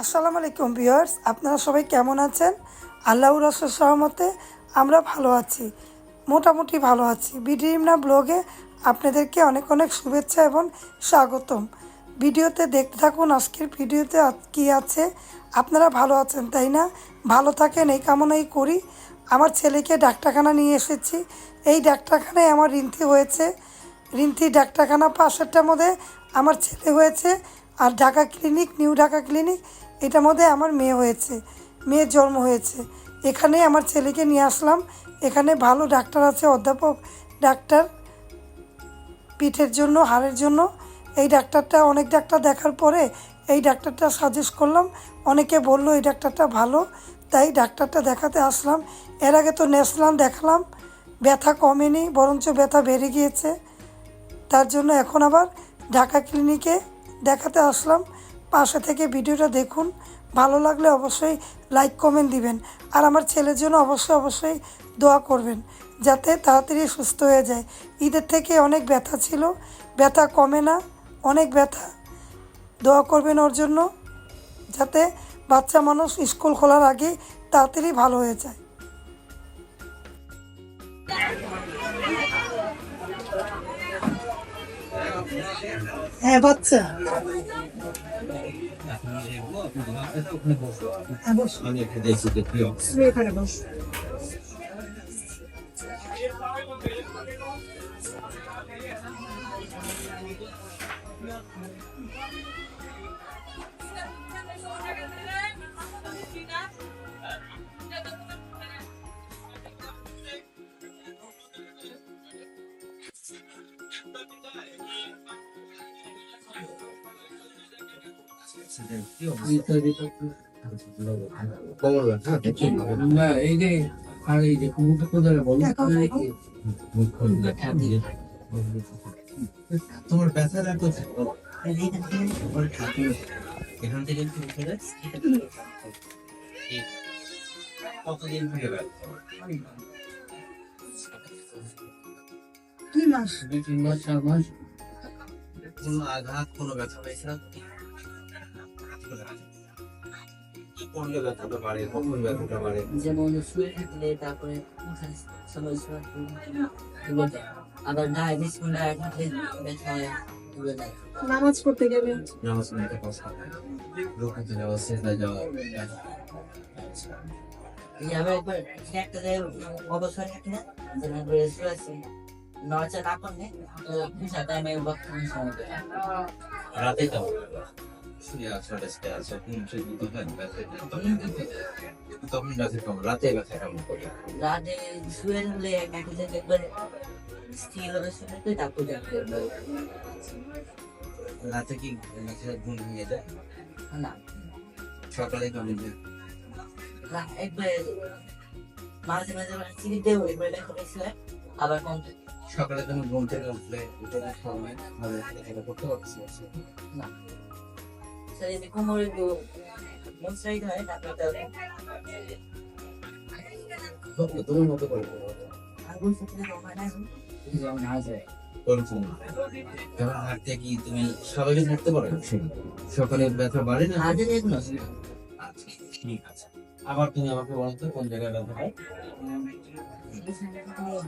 আসসালামু আলাইকুম ভিউয়ার্স, আপনারা সবাই কেমন আছেন? আল্লাহর রসের সহমতে আমরা ভালো আছি, মোটামুটি ভালো আছি। বিডিএমনা ব্লগে আপনাদেরকে অনেক অনেক শুভেচ্ছা এবং স্বাগতম। ভিডিওতে দেখতে থাকুন আজকের ভিডিওতে কি আছে। আপনারা ভালো আছেন, তাই না? ভালো থাকেন, এই কামনাই করি। আমার ছেলেকে ডাক্তারখানা নিয়ে এসেছি। এই ডাক্তারখানায় আমার রিন্তি হয়েছে। রিন্তি ডাক্তারখানা পাশেরটার মধ্যে আমার ছেলে হয়েছে। আর Dhaka clinic, new Dhaka clinic. এটার মধ্যে আমার মেয়ে হয়েছে। মেয়ের জন্ম হয়েছে। এখানে আমার ছেলেকে নিয়ে আসলাম। এখানে ভালো ডাক্তার আছে, অধ্যাপক ডাক্তার। পিঠের জন্য, হাড়ের জন্য। এই ডাক্তারটা, অনেক ডাক্তার দেখার পরে এই ডাক্তারটা সাজেস্ট করলাম। অনেকে বলল, এই ডাক্তারটা ভালো। তাই ডাক্তারটা দেখাতে আসলাম। এর আগে তো ন্যাশনাল দেখালাম। ব্যথা কমেনি, বরঞ্চ ব্যথা বেড়ে গিয়েছে। তার জন্য এখন আবার ঢাকা ক্লিনিকে দেখাতে আসলাম। পাশে থেকে ভিডিওটা দেখুন। ভালো লাগলে অবশ্যই লাইক কমেন্ট দিবেন। আর আমার ছেলের জন্য অবশ্যই অবশ্যই দোয়া করবেন, যাতে তাড়াতাড়ি সুস্থ হয়ে যায়। ঈদের থেকে অনেক ব্যথা ছিল, ব্যথা কমে না, অনেক ব্যথা। দোয়া করবেন ওর জন্য, যাতে বাচ্চা মানুষ স্কুল খোলার আগে তাড়াতাড়ি ভালো হয়ে যায়। হ্যাঁ বাচ্চা হ্যাঁ বস আমি একটু দেখছি দেখি না এই যে আর এই যে কুকুরটা কোথায় বলো তোমার ব্যথা লাগতো এখান থেকে একটু উঠে যাস কতদিন হয়ে গেল দুই মাস। দুই তিন মাস চার মাস। কোনো আঘাত কোনো ব্যথা পেয়েছে না কি ব্যথাটা বাড়ে কখন ব্যথাটা বাড়ে যেমন শুয়ে থাকলে তারপরে সময় সময় তুলে দেয় আবার ডায়াবেটিস কোন ডায়াবেটিস ব্যথা হয় তুলে দেয় নামাজ পড়তে গেলে? নামাজ পড়তে কষ্ট রুকুতে যাওয়া সেজদা যাওয়া আমরা একবার একটা জায়গায় অবসর থাকে না যেমন শুয়ে আছি নড়চা না করলে তো ভিসা টাইমে রাতে যাও শুয়ে আছো রেস্টে আছো ঘুম চোখ দুটো ব্যথা তখন রাতে কম রাতে ব্যথা কেমন করে রাতে শুয়ে থাকলে একটা জায়গায় একবার স্থির হবে তারপর রাতে কি ঘুম ভেঙে যায়? না। সকালে কেমন যায়? একবার মাঝে মাঝে চিনি দেবো একবার দেখা আবার কম সকালে তুমি ঘুম থেকে উঠলে উঠে সময় করতে পারছি না। ওরকম। হাঁটতে কি তুমি স্বাভাবিক হাঁটতে পারো? সকালে ব্যথা বাড়ে না? দেখুন আচ্ছা, ঠিক আছে। আবার তুমি আমাকে বলো তো কোন জায়গায় ব্যথা হয়?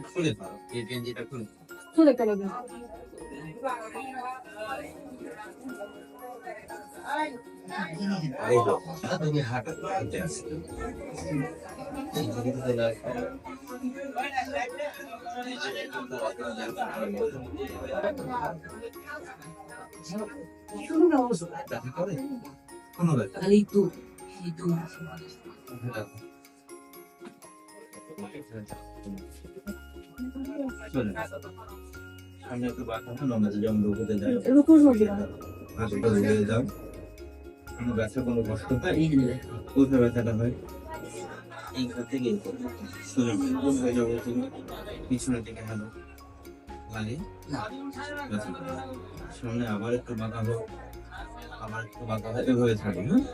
খুলে পারো এই গেঞ্জিটা খুলে দাও। তুলে গেলে এই তুমি হাঁটা হাঁটতে আসো। এই জায়গাটা চলে আসো। ব্যথা করে? কোনো একটু একটু চলে সামনে একটু বাঁকা হলো আমরা যেমন রুকুতে কোনো ব্যথা কোনো কষ্ট দিলে কোথায় ব্যথাটা হয়? এইখান থেকে শুনে যাব তুমি। পিছনের দিকে হালো লাগে সামনে আবার একটু বাঁকা হোক। আবার একটু বাঁকা হয় এভাবে থাকে হ্যাঁ?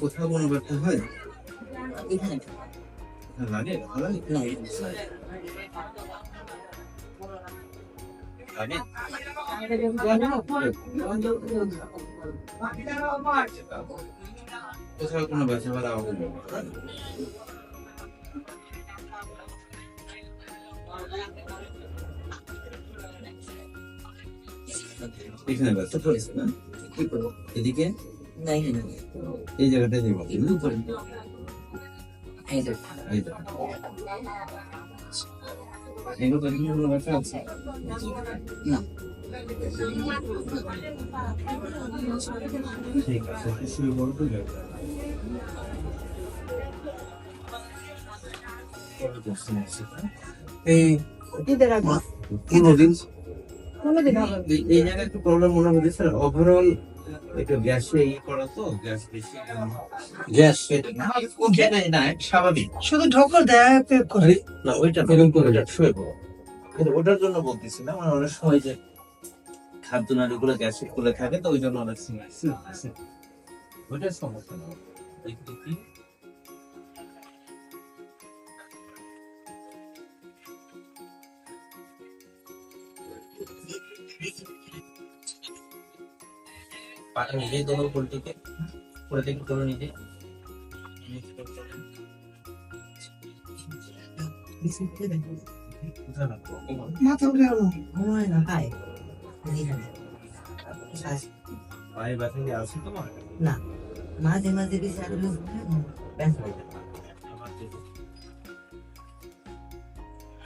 কোথাও কোনো ব্যথা হয়? লাগে? ভালো লাগে? না আমি কোথাও কোনো ব্যথা ব্যথা হবে না। এখানে ব্যথা করেছে না এদিকে নাই এই জায়গাটা দিব এই যে এই তো। ঠিক আছে শুরু করব এই দিতে রাখব কোনোদিন? কোনোদিন এই- এই জায়গায় একটু প্রবলেম মনে হচ্ছে স্যার ওভারঅল একটু গ্যাসে ই করা তো গ্যাস বেশি গ্যাস না স্বাভাবিক। শুধু ঢকল দেয় করে না ওইটা এরকম করে যাক শুয়ে পড়ো। কিন্তু ওটার জন্য বলতেছি না মানে অনেক সময় যে খাদ্য নাড়িগুলো গ্যাসে খুলে থাকে তো ওই জন্য অনেক সময় ওইটার সমস্যা না দেখি কি পাটা নিজেই দোনো পোলট্রিকে করে দেখি তোলো নিজে। কোথায় রাখব? মাথা উঠে গেল। হয় না হাই এখানে পায়ে ব্যথা কি আছে তোমার? না মাঝে মাঝে বেশি আগে ব্যথা হয় আমার যে-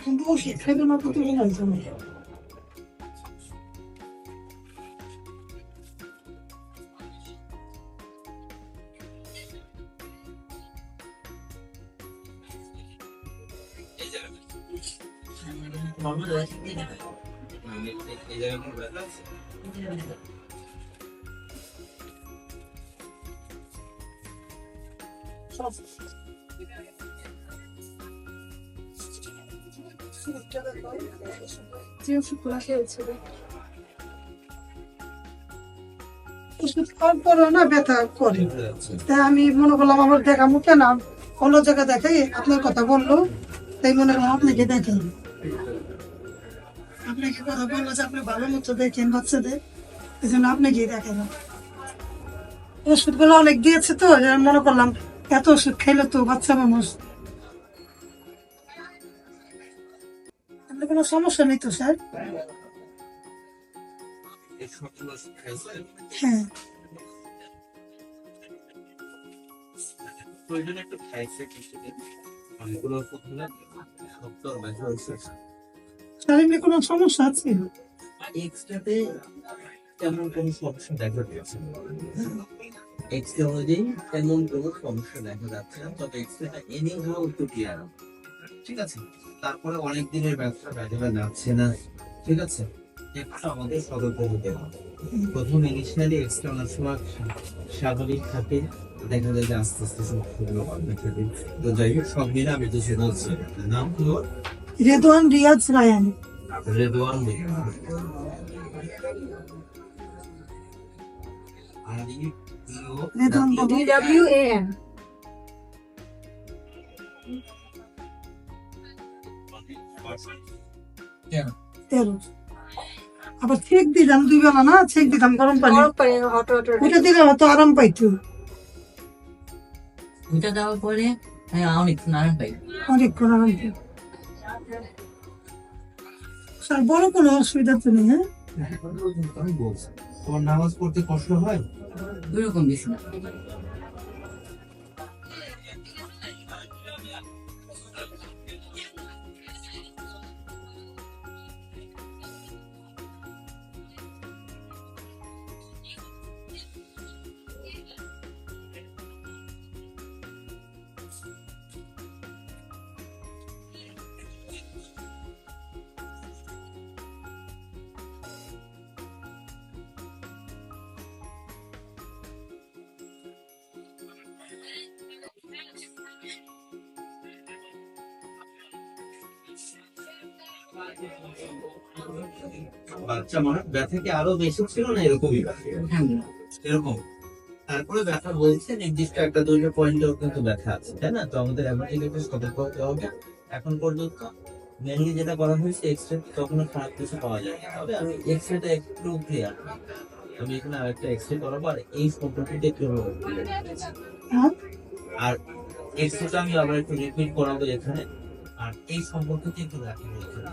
কিন্তু ওষুধ খাইলে ওষুধ খাওয়ার পরেও না ব্যথা করে। তাই আমি মনে করলাম আমার দেখা মুখে না অন্য জায়গায় দেখাই আপনার কথা বলল তাই মনে করলাম আপনাকে দেখাই। কথা বলল যে আপনি ভালো মতো দেখেন বাচ্চাদের এই জন্য আপনাকেই দেখালাম ওষুধগুলো অনেক দিয়েছে তো মনে করলাম এত ওষুধ খাইলে তো বাচ্চা মানুষ কোনো সমস্যা নেই তো, স্যার? হ্যাঁ একটু খাইছে কিছুদিন। অনেকগুলো ওষুধ হলে ডক্টর ব্যথা হয়েছে। স্যার এমনি কোনো সমস্যা আছে? একটু আমাদের সতর্ক হতে হবে। প্রথম ইনিশিয়ালি এক্সট্রা অনেক সময় স্বাভাবিক থাকে, দেখা যায় যে আস্তে আস্তে বাড়তে থাকে তো যাই হোক, সব মিলে আমি সে বলছি নাম হলো রেদওয়ান রিয়াজ রায়ান রেদওয়ান রেদওয়ান বাবু W A তেরো। আবার ছেক দিতাম দুই বেলা না? ছেক দিতাম গরম পানি। ওইটা দিলে হয়তো আরাম পাইতো। ওইটা দেওয়ার পরে অনেক আরাম পাই অনেকক্ষণ আরাম পাইতো স্যার বড় কোনো অসুবিধা তো নেই হ্যাঁ? আমি বলছি। তোমার নামাজ পড়তে কষ্ট হয়? দুই বেশি না বাচ্চা মনে ব্যথা কি আরও বেশি ছিল না এরকমই হ্যাঁ। এরকম? তারপরে ব্যথা বলছে নির্দিষ্ট একটা দুইটা পয়েন্টেও কিন্তু ব্যথা আছে তাই না? তো আমাদের এমন একটু সতর্ক হতে হবে। এখন পর্যন্ত মেনলি যেটা করা হয়েছে এক্সরে তখন খারাপ কিছু পাওয়া যায় না। তবে আমি এক্সরেটা একটু ক্লিয়ার আমি এখানে আরেকটা এক্সরে করাবো আর এই সম্পর্কটা একটু হ্যাঁ? আর এক্সরেটা আমি আবার একটু রিপিট করাবো এখানে। আর এই সম্পর্কটা একটু রাখি এখানে।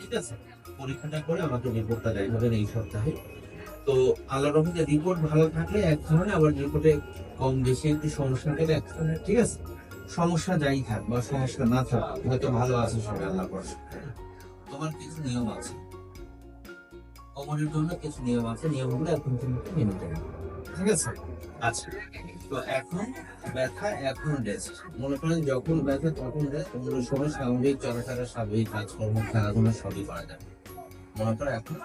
ঠিক আছে? পরীক্ষাটা করে আমাকে রিপোর্টটা দেখাবেন এই সপ্তাহে। তো আল্লাহ রহমতে রিপোর্ট ভালো থাকলে এক ধরনের আবার রিপোর্টে কম বেশি একটু সমস্যা থাকলে এক ধরনের, ঠিক আছে? সমস্যা যাই থাক বা সমস্যা না থাক, হয়তো ভালো আছে সবাই, আল্লাহ। তোমার কিছু নিয়ম আছে। কোমরের জন্য কিছু নিয়ম আছে, নিয়মগুলো এখন কিন্তু মেনে ঠিক আছে? আচ্ছা। যখন ব্যথা, তখন রেস্ট অন্য সময় স্বাভাবিক স্বাভাবিক, কাজকর্ম সবই করা যাবে। মনে করো এখন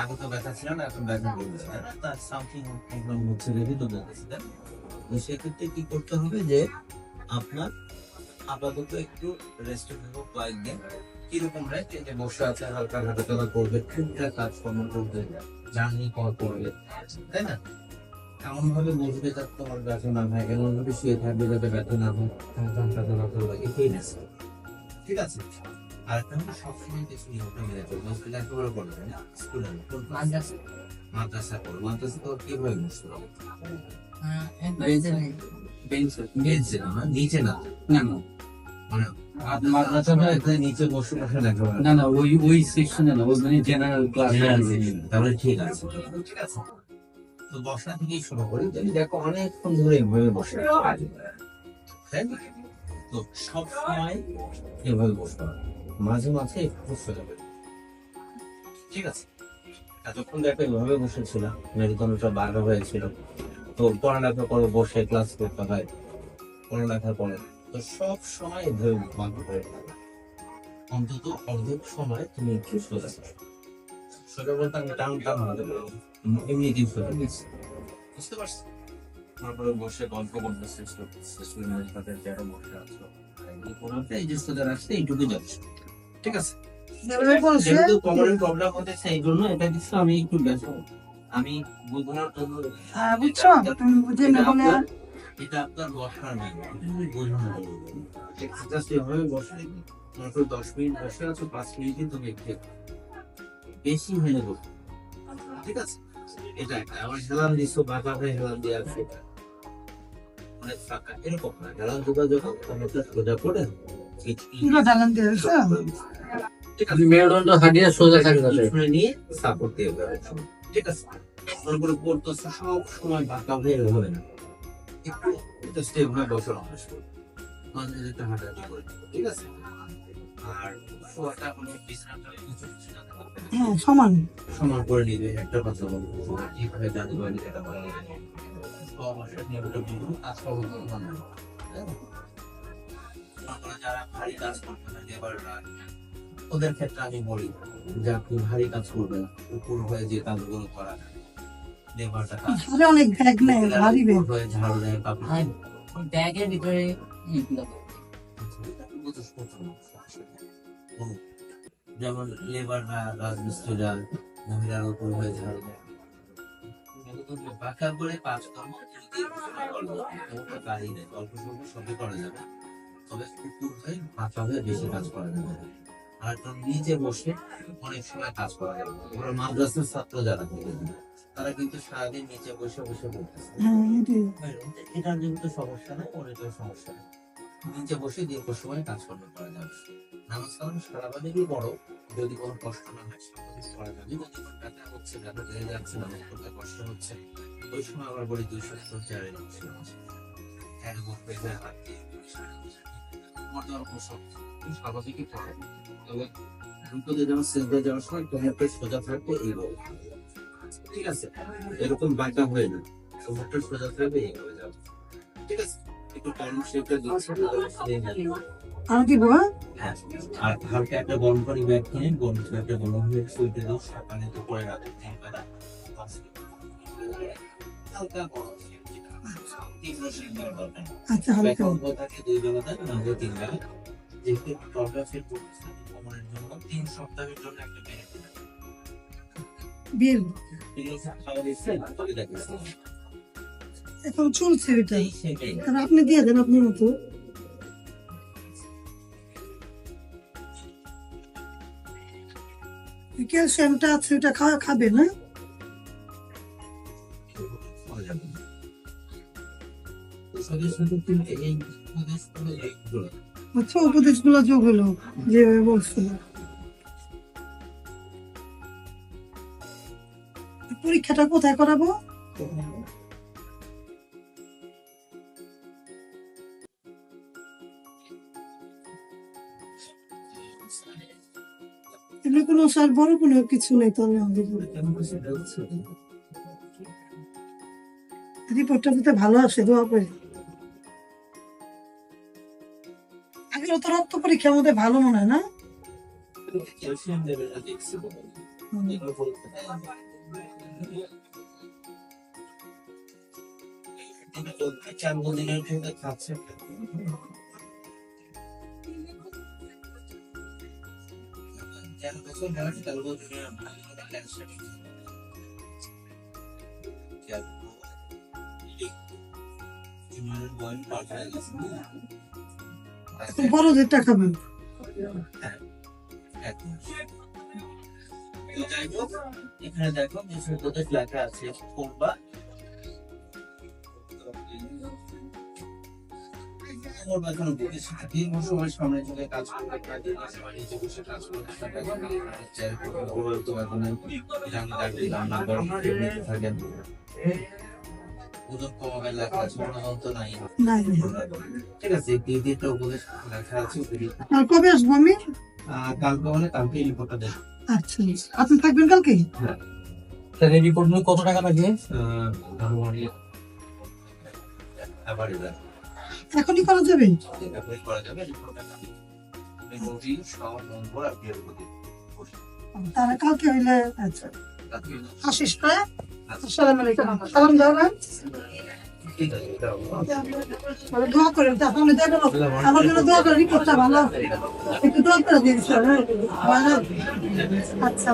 আগে তো ব্যথা ছিল না, এখন ব্যথা দেখে তো তো সেক্ষেত্রে কি করতে হবে যে, আপনার আপাতত একটু রেস্ট কয়েকদিন। কীরকম রেস্ট এই যে বসে আছে, হালকা হাঁটাচলা করবে, টুকটাক কাজকর্ম করবে, জার্নি কল করবে। তাই না? এমন ভাবে বসবে যাতে তোমার ব্যথা না হয় এমন ভাবে শুয়ে থাকবে যাতে ব্যথা না হয় ঠিক আছে? আর একটা হলো সবসময় কিছু নিয়মটা মেনে চলবে স্কুলে করবে না স্কুলে কোন class? মাদ্রাসা। মাদ্রাসা করবে মাদ্রাসা তো কীভাবে বসতে হবে। হ্যাঁ, এক বেজে নেই বেঞ্চ বেঞ্চে না না, নিচে না। না না। মানে নিচে বসে না না ওই ওই সেকশনে না ওই মানে জেনারেল ক্লাস তাহলে ঠিক আছে। ঠিক আছে? তো বসা থেকেই শুরু করি যদি দেখো অনেকক্ষণ ধরে এভাবে বসে তাই না? তো সব সময় এভাবে বসতে হবে মাঝে মাঝে একটু যাবে। ঠিক আছে? এতক্ষণ দেখো এভাবে বসেছিলাম। মেরুদণ্ডটা বাঁকা হয়েছিল। তো পড়ালেখা করে বসে ক্লাস করতে হয়। পড়ালেখা করে। তো সব সময় এভাবে বন্ধ করে অন্তত অর্ধেক সময় তুমি একটু সোজা সোজা বলতে আমি টান টান হতে এমনি দিন বুঝতে পারছি। তারপরে বসে গল্প করতে চেষ্টা করতেছে স্টুডেন্টের যারা বসে আছো এই যে সোজা রাখছে এইটুকু যাচ্ছে ঠিক আছে? যেহেতু কোমরের প্রবলেম হতেছে এই জন্য এটা কিছু আমি একটু ব্যস্ত। আমি বোঝানোর জন্য হ্যাঁ বুঝছ? তুমি বুঝে না। আপনার- এটা আপনার বসার জাস্ট এভাবে বসে মাত্র দশ মিনিট বসে আছো পাঁচ মিনিটই তুমি একটু বেশি হয়ে যাব। ঠিক আছে? এটা একটা আবার হেলান দিচ্ছ বাঁকা হয়ে হেলান দিয়ে আসছে অনেক ফাঁকা এরকম না হেলান দুটো যখন কোমরটা সোজা করে কিলো ঢালান দিয়েছ ঠিক আছে। মেরুদণ্ড হাঁটিয়ে সোজা থাকবে নিয়ে সাপোর্ট দিয়ে ঠিক আছে। তারপরে পড়তেছে সব সময় বাঁকা হয়ে হবে না। একটু এটা স্টেপ হয়ে বসানো মাঝে হাঁটাহাঁটি করে। ঠিক আছে? আর বিছানাটা। হ্যাঁ সমান। সমান করে নিবে একটা কথা বলব। কীভাবে জানতে পারবে এটা বলা যাবে অবশ্যই নিয়মটা বুঝব কাজ করব আমরা যারা ভারী কাজ করতে লেবাররা ওদের ক্ষেত্রে আমি বলি যে আপনি ভারী কাজ করবেন উপর হয়ে যে কাজগুলো করা যায় লেবারটা কাজ অনেক ব্যাগ নেয় ভারী ব্যাগ হয়ে ঝাড়ু দেয় কাপড় ব্যাগের ভিতরে। যেমন লেবাররা রাজমিস্ত্রিরা মহিলার উপর হয়ে ঝাড়ু দেয় করে কাজ কর্ম গাড়ি নেই। অল্প স্বল্প সবই করা যাবে। তবে কুকুর হয়ে হয়ে বেশি কাজ করা যাবে আর একদম নিচে বসে অনেক সময় কাজ করা যাবে ওরা মাদ্রাসার ছাত্র যারা তারা কিন্তু সারাদিন নিচে বসে বসে পড়তেছে হ্যাঁ এটার যেহেতু সমস্যা নেই ওর সমস্যা নেই। নিচে বসে দীর্ঘ সময় কাজকর্ম করা যাবে নামাজ কালাম সারাবাদেরই বড়। যদি কোনো কষ্ট না হয় হচ্ছে ব্যথা বেড়ে যাচ্ছে কষ্ট হচ্ছে। ওই সময় আবার বলি একশো চেয়ারে নিচ্ছে হ্যাঁ বুক পেতে হাত দিয়ে স্বাভাবিকই তবে যেমন যাওয়ার সময় সোজা থাকবে এইভাবে ঠিক আছে? এরকম বাঁকা হয়ে না সমুদ্র সোজা থাকবে এইভাবে যাবে। ঠিক আছে? দিচ্ছে। আমি দিব হ্যাঁ আর হালকা একটা গরম পানি ব্যাগ কিনে গরম একটা গরম হয়ে শুইতে দাও সকালে তো পরে হালকা গরম। আচ্ছা হালকা। থাকে দুই বেলা থাকে নাহলে তিন বেলা। যেহেতু জন্য তিন সপ্তাহের জন্য একটা বেনিফিট বিল খাওয়া দিচ্ছে তবে দেখেছি এখন চলছে এটা। আপনি দিয়ে দেন আপনার মতো। ক্যালসিয়ামটা আছে ওটা খাওয়া খাবে না এইগুলো। আচ্ছা উপদেশগুলো যোগ হলো যেভাবে বলছিল পরীক্ষাটা কোথায় করাবো? স্যার বড় কোনো কিছু নেই আমাদের হচ্ছে? রিপোর্টটা যাতে ভালো আসে দোয়া করে। আগে তো রক্ত পরীক্ষার মধ্যে ভালো মনে হয় না? বছরের ক্যান্সার বয়স পার হয়ে গেছে এখন দেখো উপদেশ লেখা আছে করবা করবা এখন উপদেশ দীর্ঘ সময় সামনে চলে কাজ করবে প্রায় দুই মাস নিজে বসে কাজ করতে থাকে চাই করব তোমার কোনো রান্না ডাকলে রান্না করো থাকেন ওজন কমাবে লেখা আছে ওজন তো নাই নাই ঠিক আছে দিয়ে দিয়ে একটা উপদেশ লেখা আছে কবে আসব আমি কালকে মানে কালকে রিপোর্টটা দেখ আচ্ছা আপনি থাকবেন কালকে এই রিপোর্ট কত টাকা লাগে আবার এখনই করা যাবে? এভাবে করা যাবে তারা কালকে হইলে আচ্ছা। আসিস হ্যাঁ? আসসালামু আলাইকুম। সালাম দাও না ঠিক আছে দাও। তাহলে দোয়া করেন তাহলে দেখো আমার জন্য দোয়া করেন রিপোর্টটা ভালো। একটু দোয়া করে দিন হ্যাঁ? ভালো। আচ্ছা।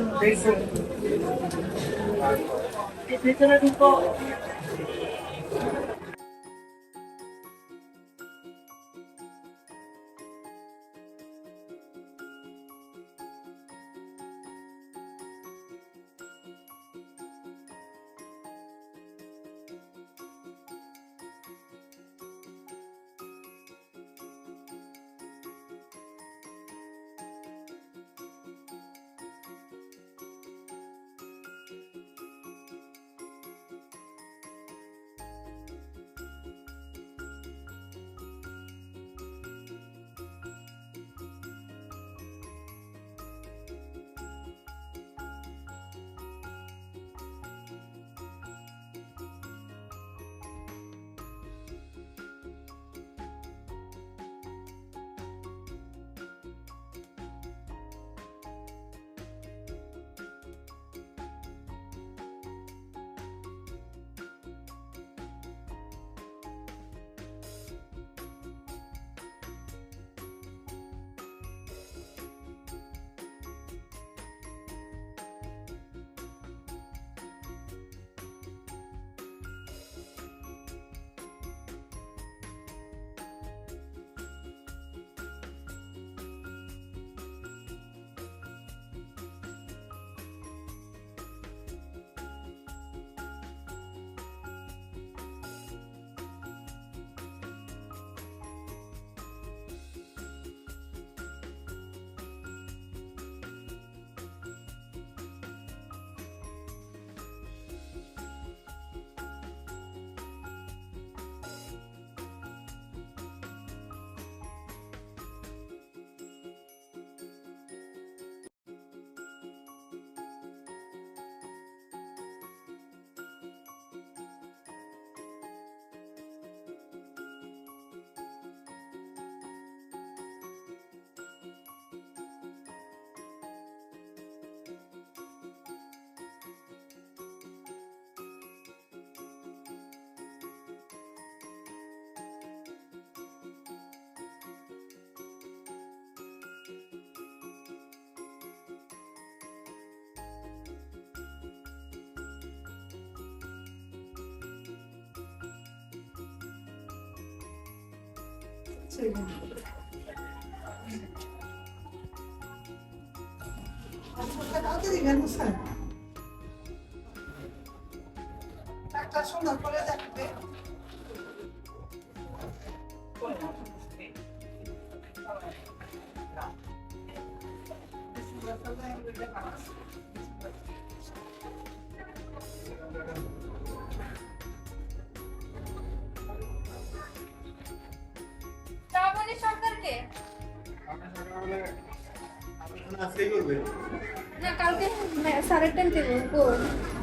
Ang pagkakauti rin, ano saan? সরকারকে না কালকে সাড়ে টাইম থেকে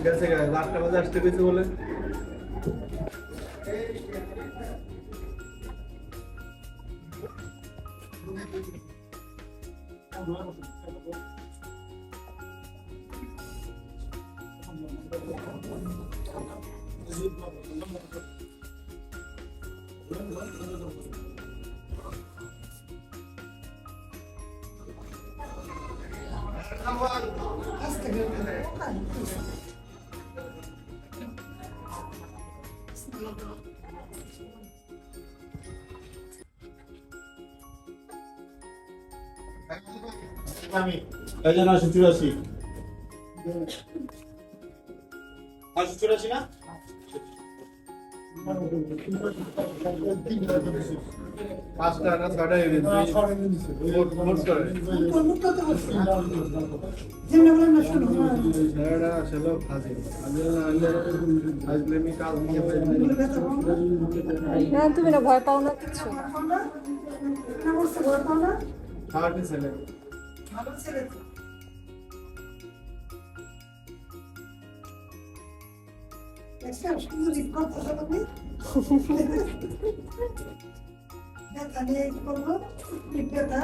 গেছে গা আটটা বাজে আসতে গেছে বলে আস্তে এই যে নশো চুরাশি নশো চুরাশি না? পাঁচটা না ছটা এনে যেমন বলেন না। তুমি না ভয় পাও না কিছু? ছেলে। ভালো ছেলে তো। দেখছেন, শুধু রিপোর্ট করতে হবে। ব্যথা নিয়ে কি করব? পিঠ ব্যথা।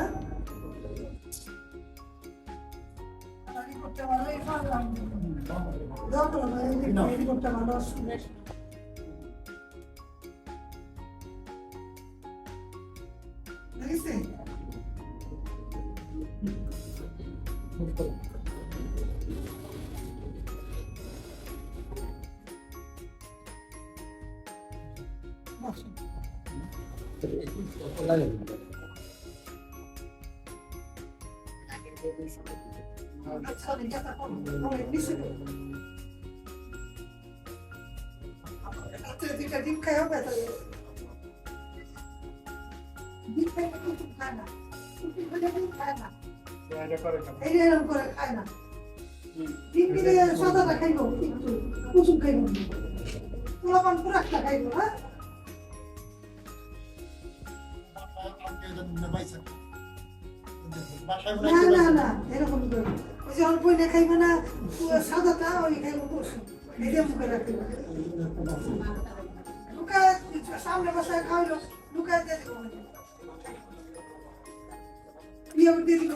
আর রিপোর্টটা এরকম খায় না। সাদাটা খাইবো, একটু কুসুম খাইবো। পোলাপান পুরো খাইবো, হ্যাঁ? কুসুম। এই যে মুখে রাখিবো। লুকায় সামনে বসায় খাইলো লুকায় দিয়ে দিবো দিয়ে দিয়ে দিবো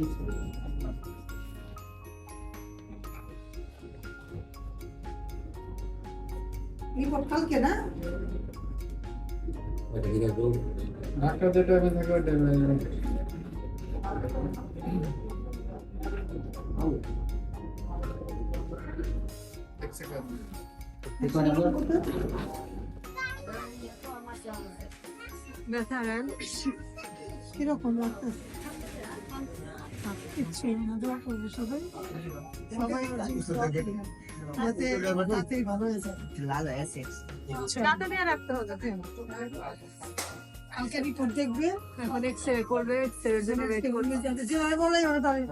সাদাটা রিপোর্ট কালকে না ডাক্তার যে টাইমে থাকে ওই টাইমে কীরকম লাগতেছে কিচ্ছু না দোয়া করব সবাই সবাই। যাতে দেখবে অনেক করবে এক্সরের জন্য ওয়েট করবে যাতে যেভাবে বলাই ওরা তাহলে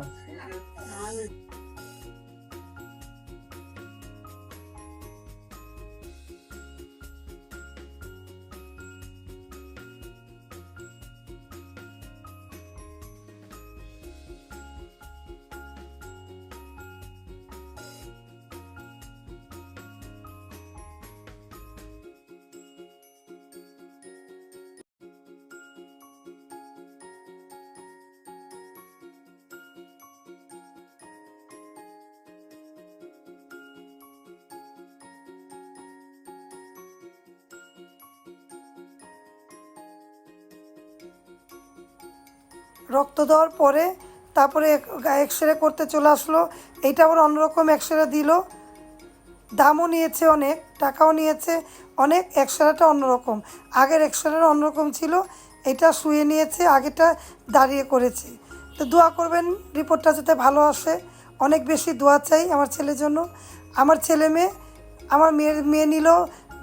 রক্ত দেওয়ার পরে তারপরে এক্স রে করতে চলে আসলো। এইটা আবার অন্যরকম এক্স রে দিল। দামও নিয়েছে অনেক, টাকাও নিয়েছে, অনেক এক্সরেটা অন্যরকম। আগের এক্সরেটা অন্যরকম ছিল, এটা শুয়ে নিয়েছে আগেটা দাঁড়িয়ে করেছে। তো দোয়া করবেন, রিপোর্টটা যাতে ভালো আসে। অনেক বেশি দোয়া চাই আমার ছেলের জন্য। আমার ছেলে মেয়ে, আমার মেয়ের মেয়ে নিল,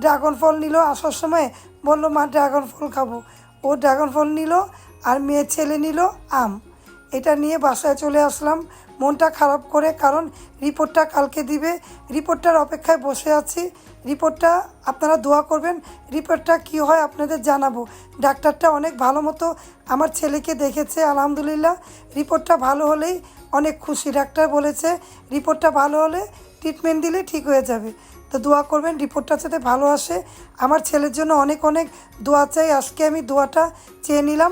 ড্রাগন ফল নিল, আসার সময় বলল, মা, ড্রাগন ফল খাব। ও ড্রাগন ফল নিল আর মেয়ে ছেলে নিল আম। এটা নিয়ে বাসায় চলে আসলাম। মনটা খারাপ করে কারণ রিপোর্টটা কালকে দিবে। রিপোর্টটার অপেক্ষায় বসে আছি। রিপোর্টটা আপনারা দোয়া করবেন। রিপোর্টটা কি হয় আপনাদের জানাব। ডাক্তারটা অনেক ভালো মতো আমার ছেলেকে দেখেছে, আলহামদুলিল্লাহ। রিপোর্টটা ভালো হলেই অনেক খুশি। ডাক্তার বলেছে, রিপোর্টটা ভালো হলে ট্রিটমেন্ট দিলে ঠিক হয়ে যাবে। তো দোয়া করবেন রিপোর্টটা যাতে ভালো আসে। আমার ছেলের জন্য অনেক অনেক দোয়া চাই। আজকে আমি দোয়াটা চেয়ে নিলাম।